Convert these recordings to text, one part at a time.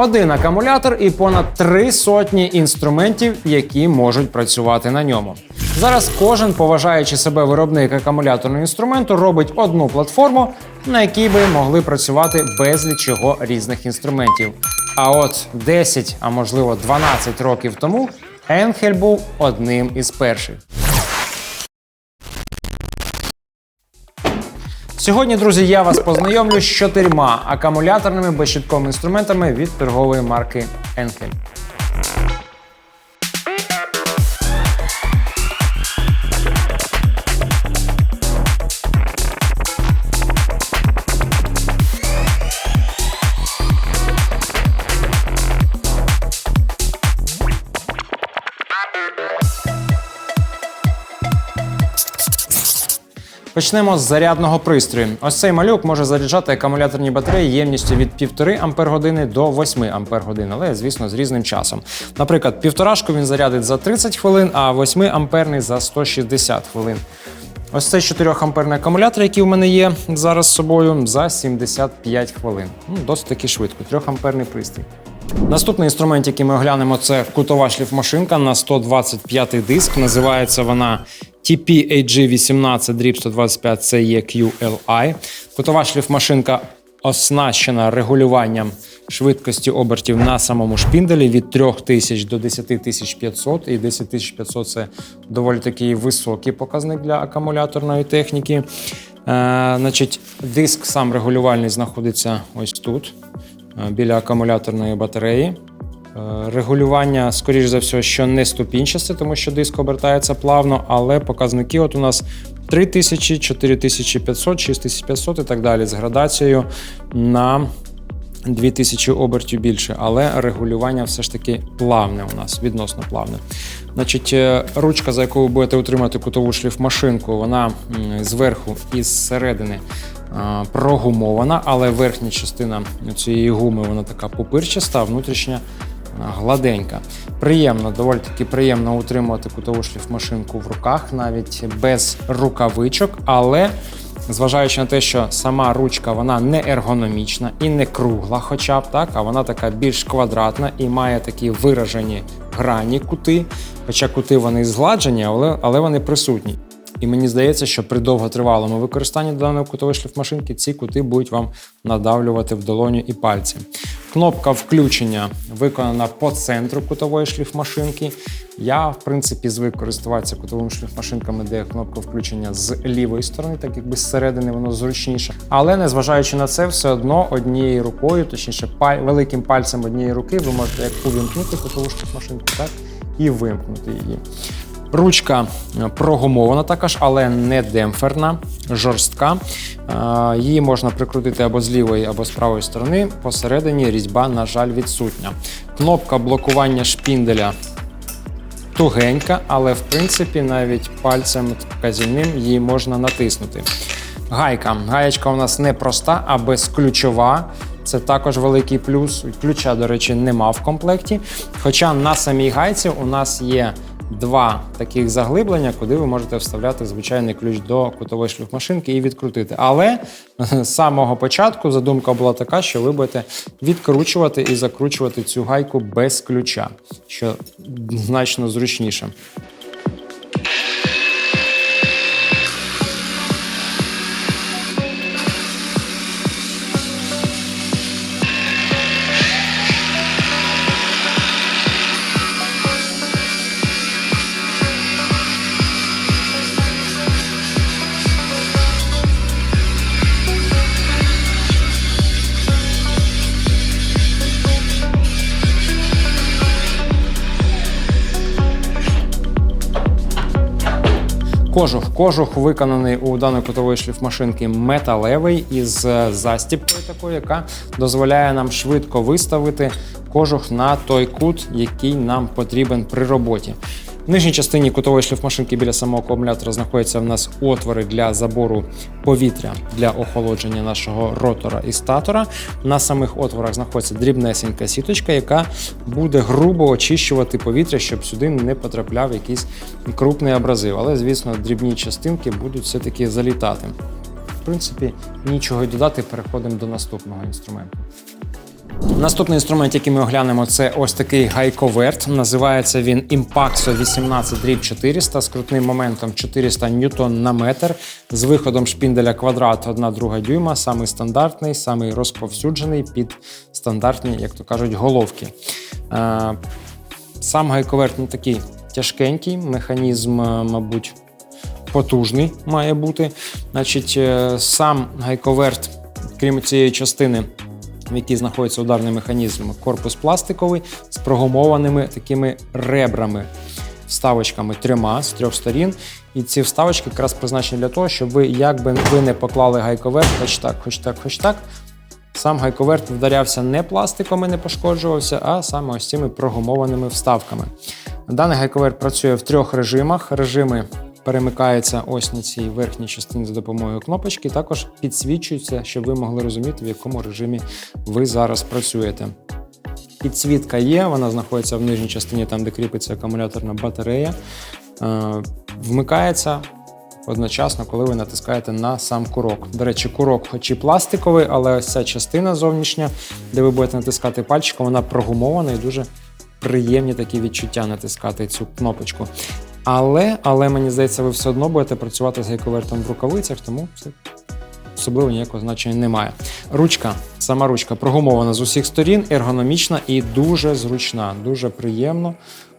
Один акумулятор і понад три сотні інструментів, які можуть працювати на ньому. Зараз кожен, поважаючи себе виробник акумуляторного інструменту, робить одну платформу, на якій би могли працювати безліч його різних інструментів. А от 10, а можливо 12 років тому Енхель був одним із перших. Сьогодні, друзі, я вас познайомлю з чотирма акумуляторними безщитковими інструментами від торгової марки Enkel. Почнемо з зарядного пристрою. Ось цей малюк може заряджати акумуляторні батареї ємністю від 1,5 Ампер-години до 8 Ампер-годин, але, звісно, з різним часом. Наприклад, півторашку він зарядить за 30 хвилин, а 8 амперний за 160 хвилин. Ось цей 4 амперний акумулятор, який у мене є зараз з собою, за 75 хвилин. Ну, досить таки швидко. 3 амперний пристрій. Наступний інструмент, який ми оглянемо, це кутова шліфмашинка на 125 диск. Називається вона TPAG18 дріб 125 CEQLI. Кутова шліфмашинка оснащена регулюванням швидкості обертів на самому шпінделі від 3000 до 10500. І 10500 це доволі такий високий показник для акумуляторної техніки. Е, значить, диск сам регулювальний знаходиться ось тут е, біля акумуляторної батареї. Е, Регулювання, скоріш за все, що не ступінчасте, тому що диск обертається плавно, але показники от у нас 3000, 4500, 6500 і так далі з градацією на 2000 обертів більше, але регулювання все ж таки плавне у нас, відносно плавне. Значить, е, ручка, за яку ви будете утримати кутову шліфмашинку, вона зверху і зсередини прогумована, але верхня частина цієї гуми вона така пупирчаста, а внутрішня гладенька. Приємно, доволі таки приємно утримувати кутову шліфмашинку в руках, навіть без рукавичок, але зважаючи на те, що сама ручка вона не ергономічна і не кругла, хоча б так, а вона така більш квадратна і має такі виражені грані кути. Хоча кути вони згладжені, але, але вони присутні. І мені здається, що при довготривалому використанні даної кутової шліфмашинки ці кути будуть вам надавлювати в долоню і пальці. Кнопка включення виконана по центру кутової шліфмашинки. Я, в принципі, звик користуватися кутовими шліфмашинками, де кнопка включення з лівої сторони, так якби зсередини воно зручніше. Але незважаючи на це, все одно однією рукою, точніше, великим пальцем однієї руки, ви можете як увімкнути кутову шліфмашинку, так і вимкнути її. Ручка е, прогумована також, але не демпферна, жорстка. Е, Її можна прикрутити або з лівої, або з правої сторони. Посередині різьба, на жаль, відсутня. Кнопка блокування шпінделя тугенька, але в принципі навіть пальцем вказівним її можна натиснути. Гайка. Гаєчка у нас не проста, а безключова. Це також великий плюс. Ключа, до речі, нема в комплекті. Хоча на самій гайці у нас є два таких заглиблення, куди ви можете вставляти звичайний ключ до кутової шлюфмашинки і відкрутити. Але з самого початку задумка була така, що ви будете відкручувати і закручувати цю гайку без ключа, що значно зручніше. Кожух. Кожух виконаний у даної кутової шліфмашинки металевий із е, застіпкою такою, яка дозволяє нам швидко виставити кожух на той кут, який нам потрібен при роботі. В нижній частині кутової шліфмашинки біля самого акумулятора знаходяться в нас отвори для забору повітря для охолодження нашого ротора і статора. На самих отворах знаходиться дрібнесенька сіточка, яка буде грубо очищувати повітря, щоб сюди не потрапляв якийсь крупний абразив. Але, звісно, дрібні частинки будуть все-таки залітати. В принципі, нічого й додати, переходимо до наступного інструменту. Наступний інструмент, який ми оглянемо, це ось такий гайковерт. Називається він Impaxo 18 400 з крутним моментом 400 ньютон на метр, з виходом шпінделя квадрат 1 друга дюйма, самий стандартний, самий розповсюджений під стандартні, як то кажуть, головки. Е, Сам гайковерт не такий тяжкенький, механізм, е, мабуть, потужний має бути. Значить, е, сам гайковерт, крім цієї частини, в якій знаходиться ударний механізм, корпус пластиковий з прогумованими такими ребрами, вставочками трьома з трьох сторін. І ці вставочки якраз призначені для того, щоб ви, як би ви не поклали гайковерт, хоч так, хоч так, хоч так. Сам гайковерт вдарявся не пластиком і не пошкоджувався, а саме ось цими прогумованими вставками. Даний гайковерт працює в трьох режимах. Режими перемикаються ось на цій верхній частині за допомогою кнопочки. Також підсвічуються, щоб ви могли розуміти, в якому режимі ви зараз працюєте. Підсвітка є, вона знаходиться в нижній частині, там, де кріпиться акумуляторна батарея. Е, Вмикається одночасно, коли ви натискаєте на сам курок. До речі, курок, хоч і пластиковий, але ось ця частина зовнішня, де ви будете натискати пальчиком, вона прогумована і дуже приємні такі відчуття натискати цю кнопочку. Але, але мені здається, ви все одно будете працювати з гайковертом в рукавицях, тому це особливо ніякого значення немає. Ручка, сама ручка прогумована з усіх сторін, ергономічна і дуже зручна, дуже приємно.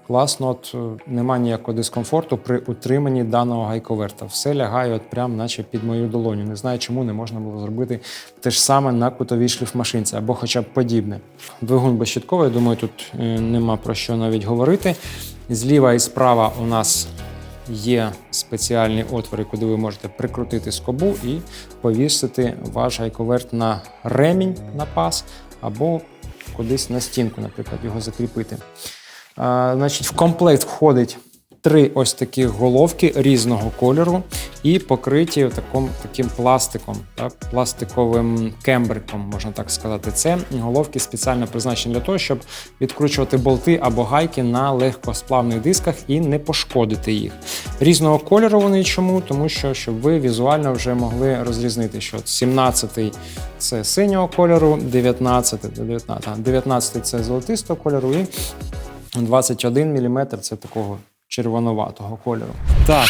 Класно, от е, нема ніякого дискомфорту при утриманні даного гайковерта. Все лягає от прям наче під мою долоню. Не знаю, чому не можна було зробити те ж саме на кутовій шліфмашинці або хоча б подібне. Двигун безщітковий, думаю, тут е, нема про що навіть говорити. Зліва і справа у нас є спеціальні отвори, куди ви можете прикрутити скобу і повісити ваш гайковерт на ремінь на пас або кудись на стінку, наприклад, його закріпити. Значить, в комплект входить три ось такі головки різного кольору і покриті таким, таким пластиком, так, пластиковим кембриком, можна так сказати. Це головки спеціально призначені для того, щоб відкручувати болти або гайки на легкосплавних дисках і не пошкодити їх. Різного кольору вони чому? Тому що щоб ви візуально вже могли розрізнити, що 17-й це синього кольору, 19 19, 19 це золотистого кольору і 21 мм це такого червонуватого кольору. Так.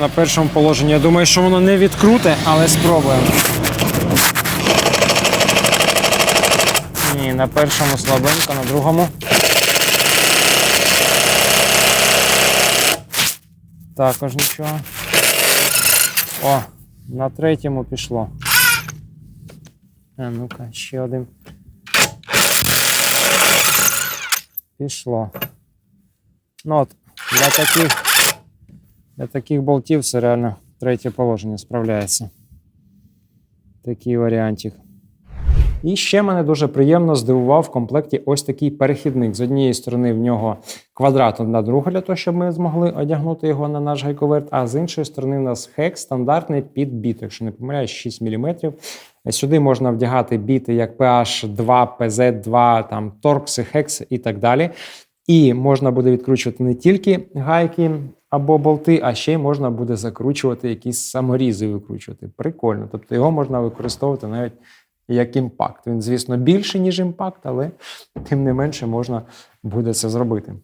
На першому положенні я думаю, що воно не відкруте, але спробуємо. Ні, на першому слабенько, на другому. Також нічого. О, на третьому пішло. А ну-ка, ще один. Пішло. Ну от, для таких, для таких болтів це реально третє положення справляється. Такий варіантик. І ще мене дуже приємно здивував в комплекті ось такий перехідник. З однієї сторони в нього квадрат одна друга для того, щоб ми змогли одягнути його на наш гайковерт, а з іншої сторони, у нас хек стандартний під біт, якщо не помиляюсь, 6 мм. Сюди можна вдягати біти як PH2, PZ2, там торкси, хекси і так далі. І можна буде відкручувати не тільки гайки або болти, а ще й можна буде закручувати якісь саморізи, викручувати. Прикольно. Тобто його можна використовувати навіть як імпакт. Він, звісно, більший, ніж імпакт, але тим не менше можна буде це зробити.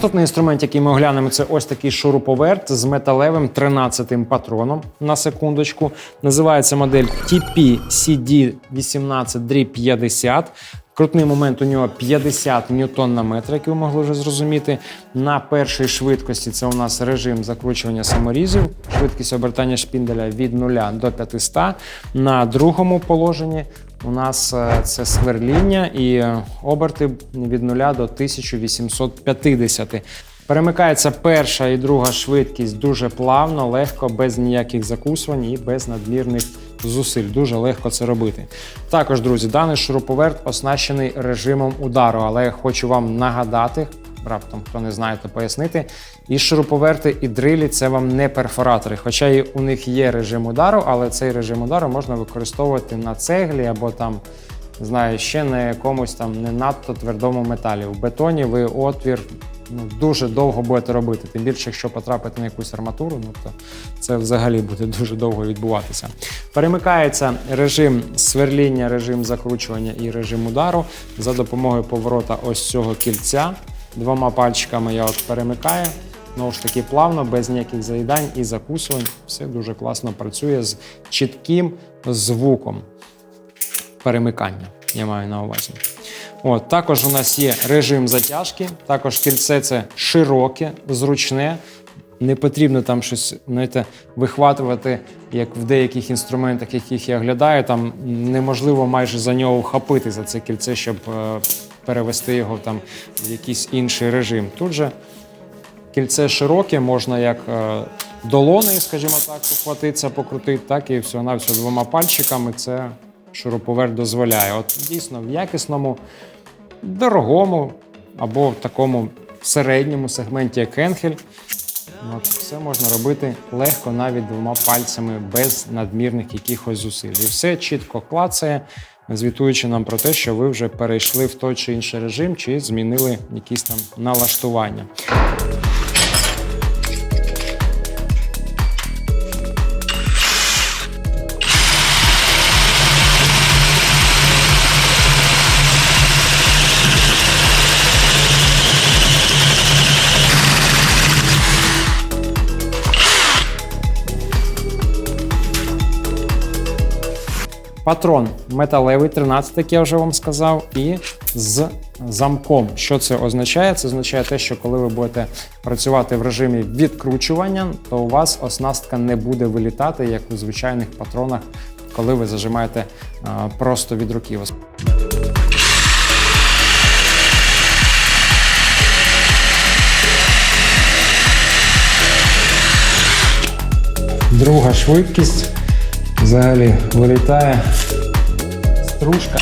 Наступний інструмент, який ми оглянемо, це ось такий шуруповерт з металевим 13-м патроном на секундочку. Називається модель TP-CD18 50. Крутний момент у нього 50 ньютон на метр, як ви могли вже зрозуміти. На першій швидкості це у нас режим закручування саморізів, швидкість обертання шпінделя від 0 до 500. На другому положенні у нас е, це сверління і оберти від 0 до 1850. Перемикається перша і друга швидкість дуже плавно, легко, без ніяких закусувань і без надмірних зусиль. Дуже легко це робити. Також, друзі, даний шуруповерт оснащений режимом удару, але я хочу вам нагадати. Раптом, хто не знає, то пояснити. І шуруповерти, і дрилі це вам не перфоратори. Хоча і у них є режим удару, але цей режим удару можна використовувати на цеглі або там, знаю, ще на якомусь там не надто твердому металі. У бетоні ви отвір ну, дуже довго будете робити. Тим більше, якщо потрапити на якусь арматуру, ну то це взагалі буде дуже довго відбуватися. Перемикається режим сверління, режим закручування і режим удару за допомогою поворота ось цього кільця. Двома пальчиками я от перемикаю. Знову ж таки, плавно, без ніяких заїдань і закусувань. Все дуже класно працює з чітким звуком перемикання. Я маю на увазі. От, також у нас є режим затяжки, також кільце це широке, зручне. Не потрібно там щось знаєте, вихватувати, як в деяких інструментах, яких я оглядаю. Там неможливо майже за нього вхопити за це кільце, щоб е, перевести його там в якийсь інший режим. Тут же кільце широке, можна як е, долонею, скажімо так, ухватитися, покрутити, так і всього-навсього двома пальчиками це шуруповерт дозволяє. От дійсно в якісному, дорогому або в такому середньому сегменті, як Енхель, от, все можна робити легко навіть двома пальцями без надмірних якихось зусиль. І все чітко клацає, звітуючи нам про те, що ви вже перейшли в той чи інший режим, чи змінили якісь там налаштування. Патрон металевий, 13, як я вже вам сказав, і з замком. Що це означає? Це означає те, що коли ви будете працювати в режимі відкручування, то у вас оснастка не буде вилітати, як у звичайних патронах, коли ви зажимаєте просто від руки. Друга швидкість взагалі вилітає стружка.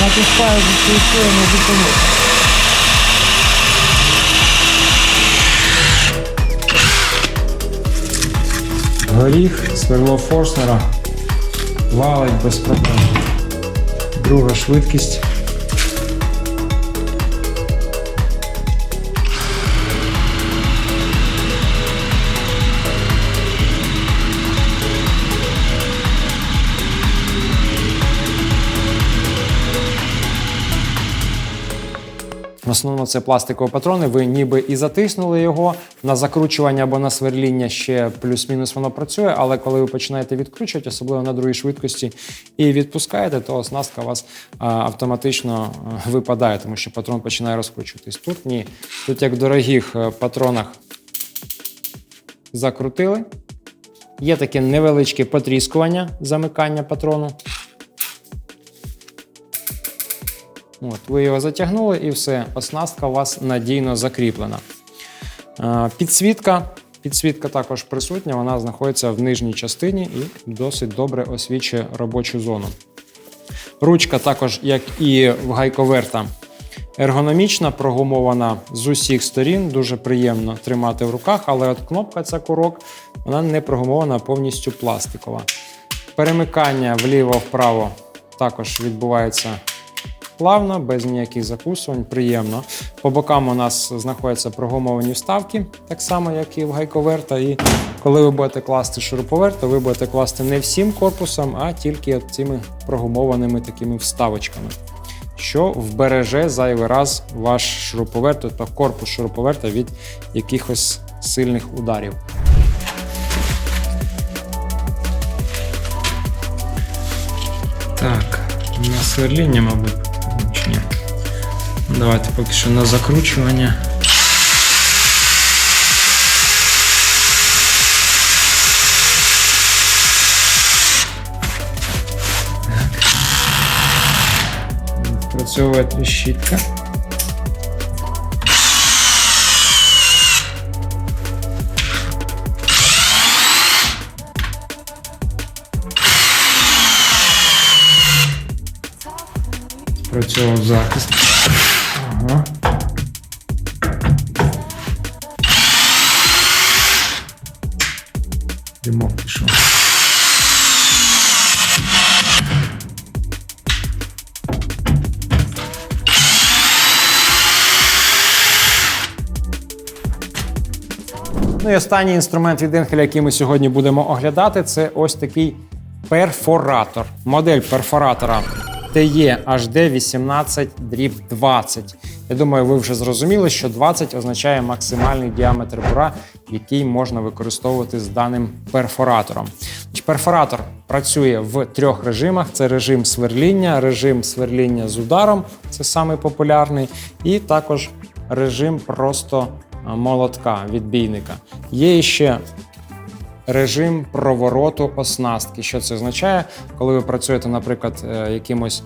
Натискаю за цією на зупинити. Горіх, сверло Форснера валить без проблем. Друга швидкість. В основному це пластикові патрони. Ви ніби і затиснули його на закручування або на сверління ще плюс-мінус воно працює. Але коли ви починаєте відкручувати, особливо на другій швидкості, і відпускаєте, то оснастка у вас автоматично випадає, тому що патрон починає розкручуватись. Тут ні. Тут, як в дорогих е, патронах, закрутили. Є таке невеличке потріскування замикання патрону. От, Ви його затягнули і все, оснастка у вас надійно закріплена. Е, Підсвітка. Підсвітка також присутня, вона знаходиться в нижній частині і досить добре освічує робочу зону. Ручка також, як і в гайковерта, ергономічна, прогумована з усіх сторін, дуже приємно тримати в руках, але от кнопка ця курок, вона не прогумована, повністю пластикова. Перемикання вліво-вправо також відбувається плавно, без ніяких закусувань, приємно. По бокам у нас знаходяться прогумовані вставки, так само, як і в гайковерта. І коли ви будете класти шуруповерт, то ви будете класти не всім корпусом, а тільки цими прогумованими такими вставочками. що вбереже зайвий раз ваш шуруповерт, тобто корпус шуруповерта від якихось сильних ударів. Так, на сверління, мабуть, ні. Давайте поки що на закручування. Так. Працьовує тріщітка. Працював захист. Ага. Димок пішов. Ну і останній інструмент від Енхеля, який ми сьогодні будемо оглядати, це ось такий перфоратор. Модель перфоратора TE HD 18 дріб 20. Я думаю, ви вже зрозуміли, що 20 означає максимальний діаметр бура, який можна використовувати з даним перфоратором. Перфоратор працює в трьох режимах: це режим сверління, режим сверління з ударом, це самий популярний, і також режим просто молотка відбійника. Є ще режим провороту оснастки. Що це означає, коли ви працюєте, наприклад, е, якимось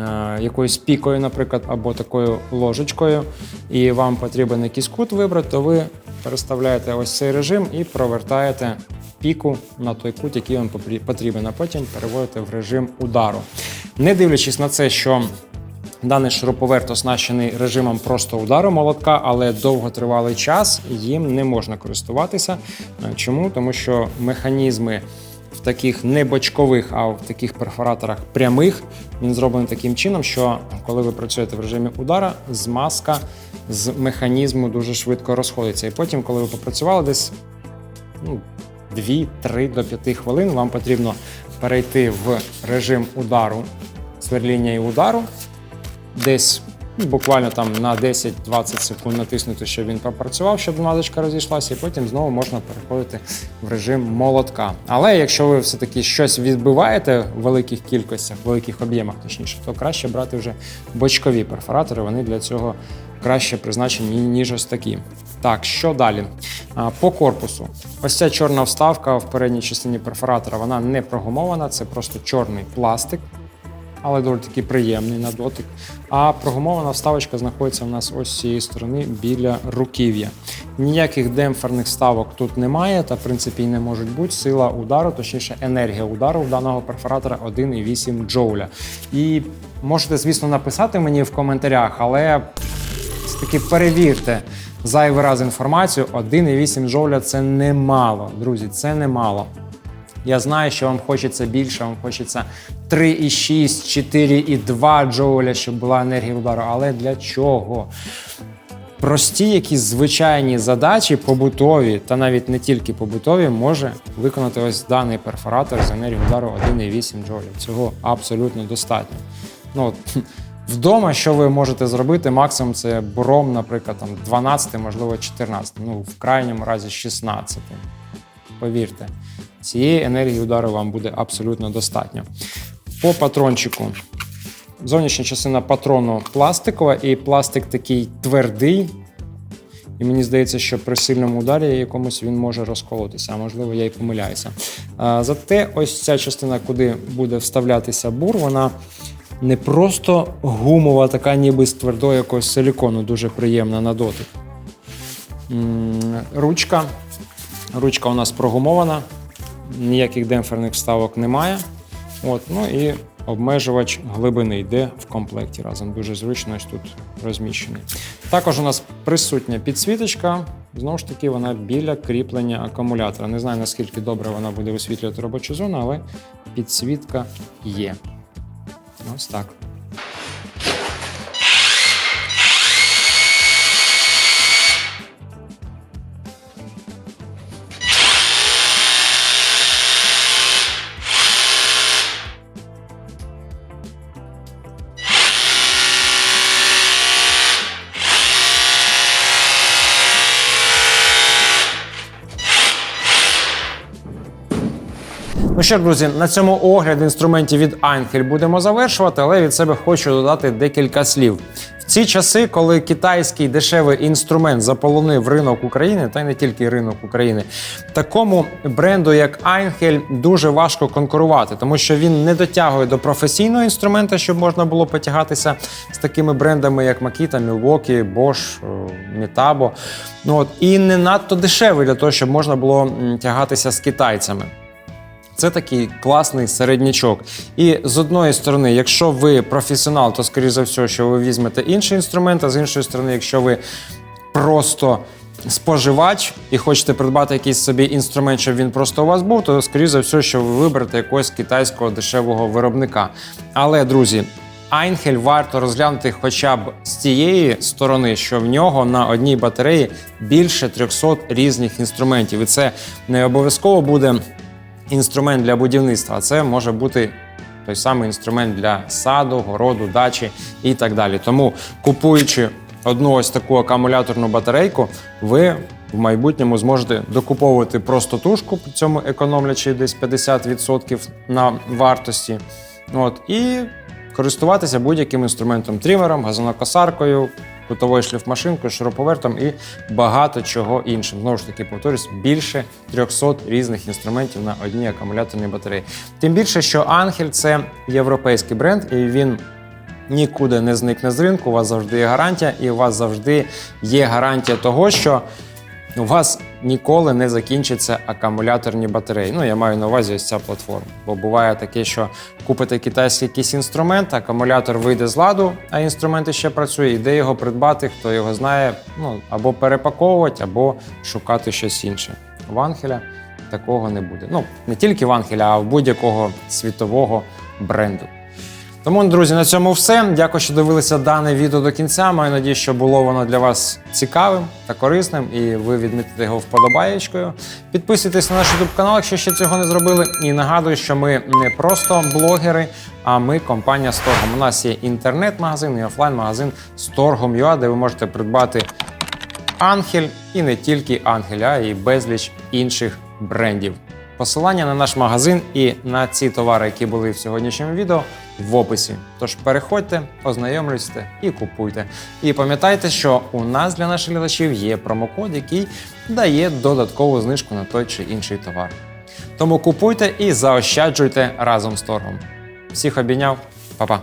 е, якоюсь пікою, наприклад, або такою ложечкою, і вам потрібен якийсь кут вибрати, то ви переставляєте ось цей режим і провертаєте піку на той кут, який вам потрібен, а потім переводите в режим удару. Не дивлячись на це, що Даний шуруповерт оснащений режимом просто удару молотка, але довготривалий час їм не можна користуватися. Е, Чому? Тому що механізми в таких не бочкових, а в таких перфораторах прямих він зроблений таким чином, що коли ви працюєте в режимі удара, змазка з механізму дуже швидко розходиться. І потім, коли ви попрацювали десь ну, 2-3 до 5 хвилин, вам потрібно перейти в режим удару, сверління і удару десь ну, буквально там на 10-20 секунд натиснути, щоб він попрацював, щоб мазочка розійшлася, і потім знову можна переходити в режим молотка. Але якщо ви все-таки щось відбиваєте в великих кількостях, в великих об'ємах, точніше, то краще брати вже бочкові перфоратори. Вони для цього краще призначені, ніж ось такі. Так, що далі? По корпусу. Ось ця чорна вставка в передній частині перфоратора, вона не прогумована, це просто чорний пластик але доволі таки приємний на дотик. А прогумована вставочка знаходиться у нас ось з цієї сторони біля руків'я. Ніяких демпферних ставок тут немає, та в принципі й не можуть бути. Сила удару, точніше, енергія удару в даного перфоратора 1,8 джоуля. І можете, звісно, написати мені в коментарях, але таки перевірте зайвий раз інформацію. 1,8 джоуля це немало, друзі, це немало. Я знаю, що вам хочеться більше, вам хочеться 3,6, 4,2 джоуля, щоб була енергія удару. Але для чого? Прості якісь звичайні задачі, побутові, та навіть не тільки побутові, може виконати ось даний перфоратор з енергією удару 1,8 джоулів. Цього абсолютно достатньо. Ну, от, вдома, що ви можете зробити, максимум це буром, наприклад, там 12, можливо, 14, ну в крайньому разі 16. Повірте, цієї енергії удару вам буде абсолютно достатньо. По патрончику. Зовнішня частина патрону пластикова, і пластик такий твердий. І мені здається, що при сильному ударі якомусь він може розколотися, а можливо, я й помиляюся. Зате ось ця частина, куди буде вставлятися бур, вона не просто гумова, така ніби з твердого якогось силікону, дуже приємна на дотик. Ручка. Ручка у нас прогумована, ніяких демпферних вставок немає. От, ну і обмежувач глибини йде в комплекті разом. Дуже зручно ось тут розміщений. Також у нас присутня підсвіточка. Знову ж таки, вона біля кріплення акумулятора. Не знаю, наскільки добре вона буде висвітлювати робочу зону, але підсвітка є. Ось так. Ну що друзі, на цьому огляд інструментів від Einhell будемо завершувати, але від себе хочу додати декілька слів. В ці часи, коли китайський дешевий інструмент заполонив ринок України, та й не тільки ринок України, такому бренду, як Einhell, дуже важко конкурувати, тому що він не дотягує до професійного інструмента, щоб можна було потягатися з такими брендами, як Makita, Milwaukee, Bosch, е, Metabo. Ну, от, і не надто дешевий для того, щоб можна було тягатися з китайцями. Це такий класний середнячок. І з одної сторони, якщо ви професіонал, то скоріш за все, що ви візьмете інший інструмент, а з іншої сторони, якщо ви просто споживач і хочете придбати якийсь собі інструмент, щоб він просто у вас був, то скоріш за все, що ви виберете якогось китайського дешевого виробника. Але, друзі. Айнхель варто розглянути хоча б з тієї сторони, що в нього на одній батареї більше 300 різних інструментів. І це не обов'язково буде інструмент для будівництва, а це може бути той самий інструмент для саду, городу, дачі і так далі. Тому, купуючи одну ось таку акумуляторну батарейку, ви в майбутньому зможете докуповувати просто тушку, при цьому економлячи десь 50% на вартості. От, і користуватися будь-яким інструментом трімером, газонокосаркою, кутовою шліфмашинкою, шуруповертом і багато чого іншим. Знову ж таки, повторюсь, більше 300 різних інструментів на одній акумуляторній батареї. Тим більше, що Ангель – це європейський бренд, і він нікуди не зникне з ринку. У вас завжди є гарантія, і у вас завжди є гарантія того, що у вас ніколи не закінчаться акумуляторні батареї. Ну, я маю на увазі ось ця платформа. Бо буває таке, що купите китайський якийсь інструмент, акумулятор вийде з ладу, а інструмент ще працює. І де його придбати, хто його знає, ну або перепаковувати, або шукати щось інше. В Ангеля такого не буде. Ну, не тільки в а в будь-якого світового бренду. Тому, друзі, на цьому все. Дякую, що дивилися дане відео до кінця. Маю надію, що було воно для вас цікавим та корисним, і ви відмітите його вподобаєчкою. Підписуйтесь на наш YouTube канал, якщо ще цього не зробили. І нагадую, що ми не просто блогери, а ми компанія Сторгом. У нас є інтернет-магазин і офлайн-магазин Storgom.ua, де ви можете придбати Ангель і не тільки Ангель, а й безліч інших брендів. Посилання на наш магазин і на ці товари, які були в сьогоднішньому відео, в описі. Тож переходьте, ознайомлюйте і купуйте. І пам'ятайте, що у нас для наших глядачів є промокод, який дає додаткову знижку на той чи інший товар. Тому купуйте і заощаджуйте разом з торгом. Всіх обійняв, Па-па!